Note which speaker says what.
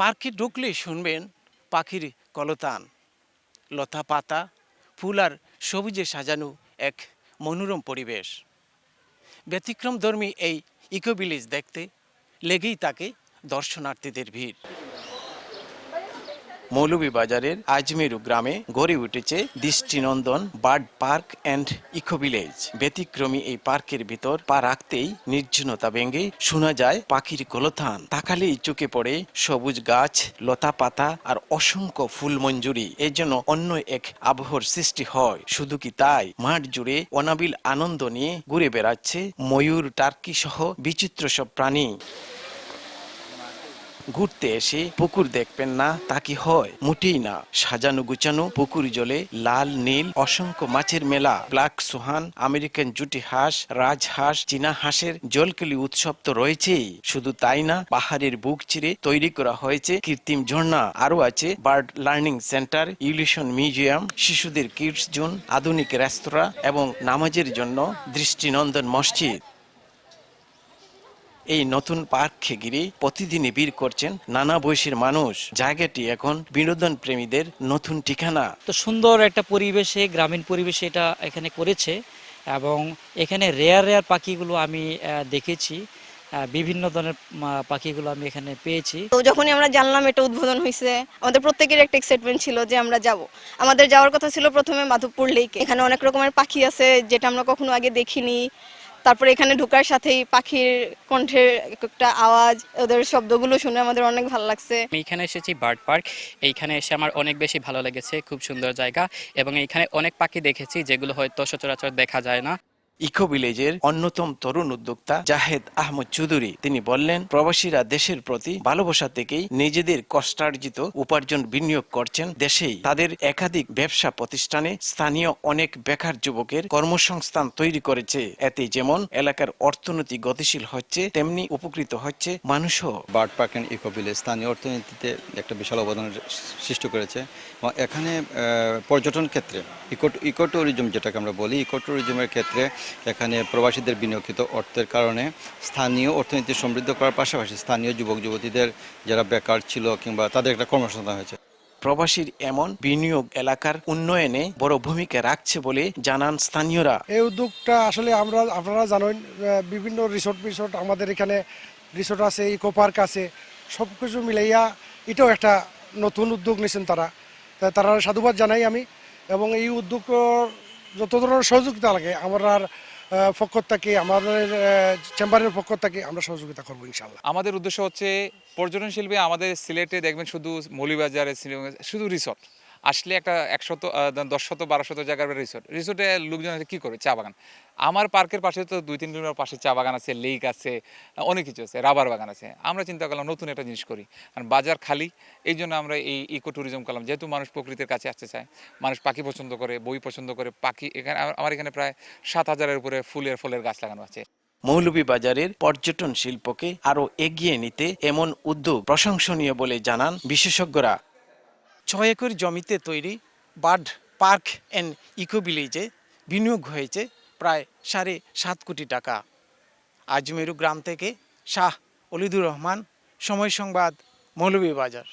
Speaker 1: পার্কে ঢুকলে শুনবেন পাখির কলতান, লতা পাতা, ফুল আর সবুজে সাজানো এক মনোরম পরিবেশ। ব্যতিক্রমধর্মী এই ইকোভিলেজ দেখতে লেগেই তাকে দর্শনার্থীদের ভিড়। মৌলভীবাজারের আজমেরু গ্রামে গড়ে উঠেছে দৃষ্টিনন্দন bird park and eco village. ব্যতিক্রমী এই পার্কের ভিতর পা রাখতেই নির্জনতা ভেঙে শোনা যায় পাখির কলথান তাকালেই চোখে পড়ে সবুজ গাছ লতা পাতা আর অসংখ্য ফুল মঞ্জুরি এর জন্য অন্য এক আবহর সৃষ্টি হয়। শুধু কি তাই? মাঠ জুড়ে অনাবিল আনন্দ নিয়ে ঘুরে বেড়াচ্ছে ময়ূর টার্কি সহ বিচিত্র সব প্রাণী। ঘুরতে এসে পুকুর দেখবেন না, তা কি হয়? মোটেই না। সাজানো গুছানো পুকুর জলে লাল, নীল, অসংখ্য মাছের মেলা। ব্ল্যাক সোহান, আমেরিকান জুটি হাঁস রাজহাঁস চীনা হাঁসের জলকেলি উৎসব তো রয়েছেই। শুধু তাই না, পাহাড়ের বুক চিরে তৈরি করা হয়েছে কৃত্রিম ঝর্ণা। আরও আছে bird learning centre illusion museum, শিশুদের কিডস জোন, আধুনিক রেস্তোরাঁ এবং নামাজের জন্য দৃষ্টিনন্দন মসজিদ। এই নতুন পার্ককে ঘিরে প্রতিদিনই ভিড় করছেন নানা বয়সের মানুষ। জায়গাটি এখন বিনোদন প্রেমীদের নতুন ঠিকানা।
Speaker 2: তো সুন্দর একটা পরিবেশে গ্রামীণ পরিবেশে এটা এখানে করেছে এবং এখানে রেয়ার রেয়ার পাখিগুলো আমি আহ, দেখেছি। বিভিন্ন ধরনের পাখিগুলো আমি এখানে পেয়েছি।
Speaker 3: তো যখনই আমরা জানলাম এটা উদ্বোধন হয়েছে আমাদের প্রত্যেকের একটা এক্সাইটমেন্ট ছিল যে আমরা যাব। আমাদের যাওয়ার কথা ছিল প্রথমে মাধবপুর লেকে এখানে অনেক রকমের পাখি আছে যেটা আমরা কখনো আগে দেখিনি। তারপরে এখানে ঢুকার সাথেই পাখির কণ্ঠের একটা আওয়াজ, ওদের শব্দগুলো শুনে আমাদের অনেক ভালো লাগছে।
Speaker 4: আমি এখানে এসেছি বার্ড পার্ক। এইখানে এসে আমার অনেক বেশি ভালো লেগেছে, খুব সুন্দর জায়গা। এবং এইখানে অনেক পাখি দেখেছি যেগুলো হয়তো সচরাচর দেখা যায় না।
Speaker 1: ইকো ভিলেজের অন্যতম তরুণ উদ্যোক্তা জাহেদ আহমদ চৌধুরী। তিনি বললেন, প্রবাসীরা দেশের প্রতি ভালোবাসা থেকেই নিজেদের কষ্টার্জিত উপার্জন বিনিয়োগ করছেন। দেশেই তাদের একাধিক ব্যবসা প্রতিষ্ঠানে স্থানীয় অনেক বেকার যুবকের কর্মসংস্থান তৈরি করেছে। এতে যেমন এলাকার অর্থনীতি গতিশীল হচ্ছে, তেমনি উপকৃত হচ্ছে মানুষও।
Speaker 5: Bird park and eco village স্থানীয় অর্থনীতিতে একটা বিশাল অবদানের সৃষ্টি করেছে এবং এখানে পর্যটন ক্ষেত্রে, ইকো ইকো ট্যুরিজম যেটাকে আমরা বলি ইকো ট্যুরিজমের ক্ষেত্রে এখানে প্রবাসীদের বিনিয়োগিত অর্থের কারণে স্থানীয় অর্থনীতি সমৃদ্ধ করার পাশাপাশি স্থানীয় যুবক যুবতীদের যারা বেকার ছিল কিংবা তাদের একটা কর্মসংস্থান হয়েছে।
Speaker 1: প্রবাসীর এমন বিনিয়োগ এলাকার উন্নয়নে বড় ভূমিকা রাখছে বলে জানান স্থানীয়রা।
Speaker 6: এই উদ্যোগটা আসলে আমরা আপনারা জানেন বিভিন্ন রিসোর্ট রিসোর্ট আমাদের এখানে রিসোর্ট আছে ইকো পার্ক আছে সব কিছু মিলাইয়া এটাও একটা নতুন উদ্যোগ নিয়েছেন তারা। তারা সাধুবাদ জানাই আমি এবং এই উদ্যোগ যত ধরনের সহযোগিতা লাগে, আমার পক্ষ থেকে, আমাদের চেম্বারের পক্ষ থেকে আমরা সহযোগিতা করব ইনশাল্লাহ
Speaker 7: আমাদের উদ্দেশ্য হচ্ছে পর্যটন শিল্পে আমাদের সিলেটে দেখবেন শুধু মৌলিবাজারে শুধু রিসোর্ট। আসলে একটা একশত দশ শত বারো শত জায়গার রিসোর্ট রিসোর্টে লোকজন আছে কী করে? চা বাগান। আমার পার্কের পাশে তো দুই, তিন কিলোমিটার পাশে চা বাগান আছে লেক আছে, অনেক কিছু আছে, রাবার বাগান আছে। আমরা চিন্তা করলাম নতুন একটা জিনিস করি। আর বাজার খালি, এই জন্য আমরা এই ইকো ট্যুরিজম করলাম। যেহেতু মানুষ প্রকৃতির কাছে আসতে চায়, মানুষ পাখি পছন্দ করে, বই পছন্দ করে, পাখি এখানে আমার- এখানে প্রায় সাত হাজারের উপরে ফুলের, ফলের গাছ লাগানো আছে।
Speaker 1: মৌলভীবাজারের পর্যটন শিল্পকে আরও এগিয়ে নিতে এমন উদ্যোগ প্রশংসনীয় বলে জানান বিশেষজ্ঞরা। ছয় একর জমিতে তৈরি বার্ড পার্ক অ্যান্ড ইকো ভিলেজে বিনিয়োগ হয়েছে প্রায় সাড়ে সাত কোটি টাকা। আজমেরু গ্রাম থেকে শাহ অলিদুর রহমান, সময় সংবাদ, মৌলভীবাজার।